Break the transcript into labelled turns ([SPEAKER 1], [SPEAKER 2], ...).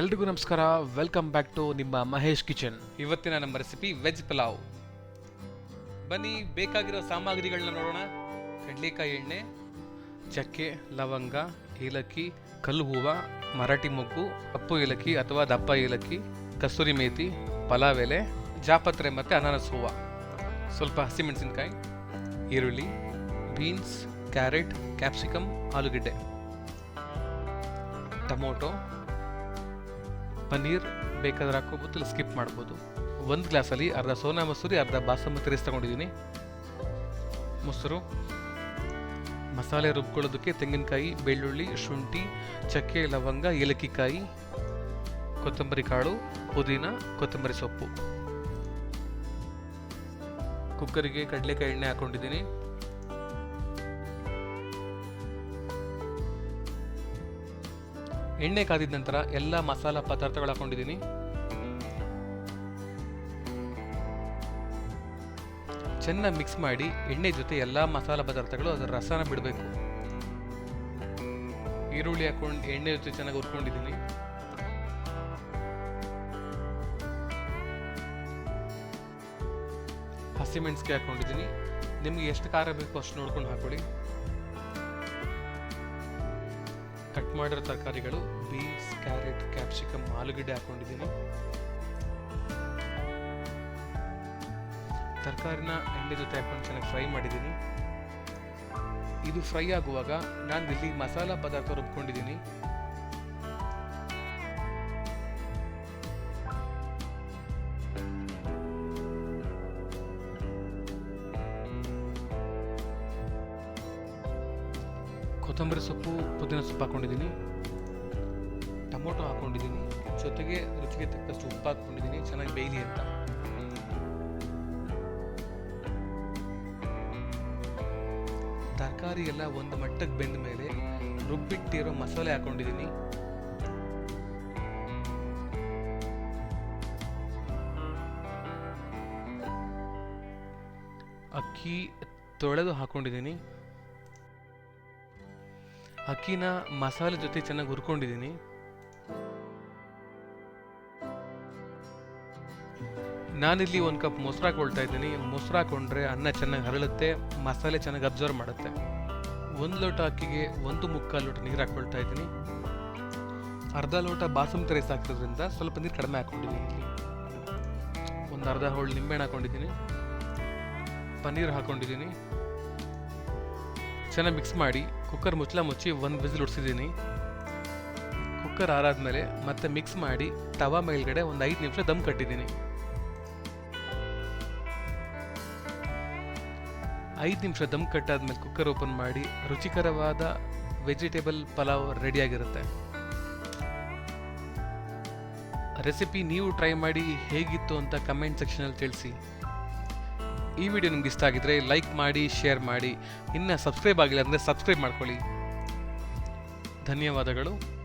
[SPEAKER 1] ಎಲ್ರಿಗೂ ನಮಸ್ಕಾರ. Welcome back to ನಿಮ್ಮ ಮಹೇಶ್ ಕಿಚನ್.
[SPEAKER 2] ಇವತ್ತಿನ ನಮ್ಮ ರೆಸಿಪಿ ವೆಜ್ ಪಲಾವ್. ಬನ್ನಿ, ಬೇಕಾಗಿರೋ ಸಾಮಗ್ರಿಗಳನ್ನ ನೋಡೋಣ. ಕಡಲೆಕಾಯಿ ಎಣ್ಣೆ, ಚಕ್ಕೆ, ಲವಂಗ, ಏಲಕ್ಕಿ, ಕಲ್ಲು ಹೂವು, ಮರಾಠಿ ಮೊಗ್ಗು, ಅಪ್ಪು ಏಲಕ್ಕಿ ಅಥವಾ ದಪ್ಪ ಏಲಕ್ಕಿ, ಕಸ್ತೂರಿ ಮೇಥಿ ಪಲಾವ್ ಎಲೆ, ಜಾಪತ್ರೆ ಮತ್ತು ಅನಾನಸ್ ಹೂವು. ಸ್ವಲ್ಪ ಹಸಿಮೆಣಸಿನ್ಕಾಯಿ, ಈರುಳ್ಳಿ ಬೀನ್ಸ್ ಕ್ಯಾರೆಟ್ ಕ್ಯಾಪ್ಸಿಕಮ್ ಆಲೂಗೆಡ್ಡೆ. ಟೊಮೊಟೊ ಪನ್ನೀರ್ ಬೇಕಾದ್ರೆ ಹಾಕೋಬೋದು ಇಲ್ಲ ಸ್ಕಿಪ್ ಮಾಡ್ಬೋದು. ಒಂದು ಗ್ಲಾಸಲ್ಲಿ ಅರ್ಧ ಸೋನಾ ಮಸೂರಿ, ಅರ್ಧ ಬಾಸಮತಿ ರೈಸ್ ತಗೊಂಡಿದ್ದೀನಿ ಮೊಸರು. ಮಸಾಲೆ ರುಬ್ಕೊಳ್ಳೋದಕ್ಕೆ ತೆಂಗಿನಕಾಯಿ, ಬೆಳ್ಳುಳ್ಳಿ, ಶುಂಠಿ, ಚಕ್ಕೆ, ಲವಂಗ, ಏಲಕ್ಕಿಕಾಯಿ, ಕೊತ್ತಂಬರಿ ಕಾಳು, ಪುದೀನ, ಕೊತ್ತಂಬರಿ ಸೊಪ್ಪು. ಕುಕ್ಕರಿಗೆ ಕಡಲೆಕಾಯಿ ಎಣ್ಣೆ ಹಾಕೊಂಡಿದ್ದೀನಿ. ಎಣ್ಣೆ ಕಾದಿದ ನಂತರ ಎಲ್ಲ ಮಸಾಲ ಪದಾರ್ಥಗಳು ಹಾಕೊಂಡಿದ್ದೀನಿ. ಚೆನ್ನಾಗಿ ಮಿಕ್ಸ್ ಮಾಡಿ ಎಣ್ಣೆ ಜೊತೆ ಎಲ್ಲ ಮಸಾಲ ಪದಾರ್ಥಗಳು ಅದರ ರಸನ ಬಿಡಬೇಕು. ಈರುಳ್ಳಿ ಹಾಕೊಂಡು ಎಣ್ಣೆ ಜೊತೆ ಚೆನ್ನಾಗಿ ಹುರ್ಕೊಂಡಿದ್ದೀನಿ. ಹಸಿಮೆಣಸಿಗೆ ಹಾಕೊಂಡಿದ್ದೀನಿ. ನಿಮಗೆ ಎಷ್ಟು ಖಾರ ಬೇಕು ಅಷ್ಟು ನೋಡ್ಕೊಂಡು ಹಾಕೊಳ್ಳಿ ಕಟ್ ಮಾಡಿರೋ ತರಕಾರಿಗಳು, ಬೀನ್ಸ್, ಕ್ಯಾರೆಟ್, ಕ್ಯಾಪ್ಸಿಕಮ್, ಆಲೂಗಡ್ಡೆ ಹಾಕೊಂಡಿದ್ದೀನಿ. ತರಕಾರಿನ ಎಣ್ಣೆ ಜೊತೆ ಹಾಕೊಂಡು ಚೆನ್ನಾಗಿ ಫ್ರೈ ಮಾಡಿದ್ದೀನಿ. ಇದು ಫ್ರೈ ಆಗುವಾಗ ನಾನು ಇಲ್ಲಿ ಮಸಾಲ ಪದಾರ್ಥ ರುಬ್ಕೊಂಡಿದ್ದೀನಿ. ಕೊತ್ತಂಬರಿ ಸೊಪ್ಪು, ಪುದೀನ ಸೊಪ್ಪು ಹಾಕೊಂಡಿದ್ದೀನಿ. ಟೊಮೊಟೊ ಹಾಕ್ಕೊಂಡಿದ್ದೀನಿ ಜೊತೆಗೆ ರುಚಿಗೆ ತಕ್ಕಷ್ಟು ಉಪ್ಪು ಹಾಕೊಂಡಿದ್ದೀನಿ ಚೆನ್ನಾಗಿ ಬೇಯಲಿ ಅಂತ. ತರಕಾರಿ ಎಲ್ಲ ಒಂದು ಮಟ್ಟಕ್ಕೆ ಬೆಂದ ಮೇಲೆ ರುಬ್ಬಿಟ್ಟಿರೋ ಮಸಾಲೆ ಹಾಕೊಂಡಿದ್ದೀನಿ. ಅಕ್ಕಿ ತೊಳೆದು ಹಾಕೊಂಡಿದ್ದೀನಿ. ಅಕ್ಕಿನ ಮಸಾಲೆ ಜೊತೆ ಚೆನ್ನಾಗಿ ಹುರ್ಕೊಂಡಿದ್ದೀನಿ ನಾನಿಲ್ಲಿ ಒಂದು ಕಪ್ ಮೊಸರು ಹಾಕೊಳ್ತಾ ಇದ್ದೀನಿ. ಮೊಸರು ಹಾಕೊಂಡ್ರೆ ಅನ್ನ ಚೆನ್ನಾಗಿ ಹರಳುತ್ತೆ, ಮಸಾಲೆ ಚೆನ್ನಾಗಿ ಅಬ್ಸರ್ವ್ ಮಾಡುತ್ತೆ. ಒಂದು ಲೋಟ ಅಕ್ಕಿಗೆ ಒಂದು ಮುಕ್ಕಾಲು ಲೋಟ ನೀರು ಹಾಕ್ಕೊಳ್ತಾ ಇದ್ದೀನಿ. ಅರ್ಧ ಲೋಟ ಬಾಸುಮತಿ ರೈಸ್ ಹಾಕಿರೋದ್ರಿಂದ ಸ್ವಲ್ಪ ನೀರು ಕಡಿಮೆ ಹಾಕ್ಕೊಂಡಿದ್ದೀನಿ ಇಲ್ಲಿ. ಒಂದು ಅರ್ಧ ಹೋಳು ನಿಂಬೆಹಣ್ಣು ಹಾಕೊಂಡಿದ್ದೀನಿ ಪನ್ನೀರ್ ಹಾಕೊಂಡಿದ್ದೀನಿ ಚೆನ್ನಾಗಿ ಮಿಕ್ಸ್ ಮಾಡಿ ಕುಕ್ಕರ್ ಮುಚ್ಚಲ ಮುಚ್ಚಿ ಒಂದು ವಿಸಿಲ್ ಉಡ್ಸಿದ್ದೀನಿ. ಕುಕ್ಕರ್ ಆರಾದ್ಮೇಲೆ ಮತ್ತೆ ಮಿಕ್ಸ್ ಮಾಡಿ, ತವಾ ಮೇಲ್ಗಡೆ ಒಂದು ಐದು ನಿಮಿಷ ದಮ್ ಕಟ್ಟಿದ್ದೀನಿ. ಐದು ನಿಮಿಷ ದಮ್ ಕಟ್ಟಾದ್ಮೇಲೆ ಕುಕ್ಕರ್ ಓಪನ್ ಮಾಡಿ, ರುಚಿಕರವಾದ ವೆಜಿಟೇಬಲ್ ಪಲಾವ್ ರೆಡಿಯಾಗಿರುತ್ತೆ ರೆಸಿಪಿ ನೀವು ಟ್ರೈ ಮಾಡಿ ಹೇಗಿತ್ತು ಅಂತ ಕಮೆಂಟ್ ಸೆಕ್ಷನಲ್ಲಿ ತಿಳಿಸಿ. ಈ ವಿಡಿಯೋ ನಿಮ್ಗೆ ಇಷ್ಟ ಆಗಿದ್ರೆ ಲೈಕ್ ಮಾಡಿ, ಶೇರ್ ಮಾಡಿ. ಇನ್ನು ಸಬ್ಸ್ಕ್ರೈಬ್ ಆಗಿಲ್ಲ ಅಂದರೆ ಸಬ್ಸ್ಕ್ರೈಬ್ ಮಾಡ್ಕೊಳ್ಳಿ. ಧನ್ಯವಾದಗಳು.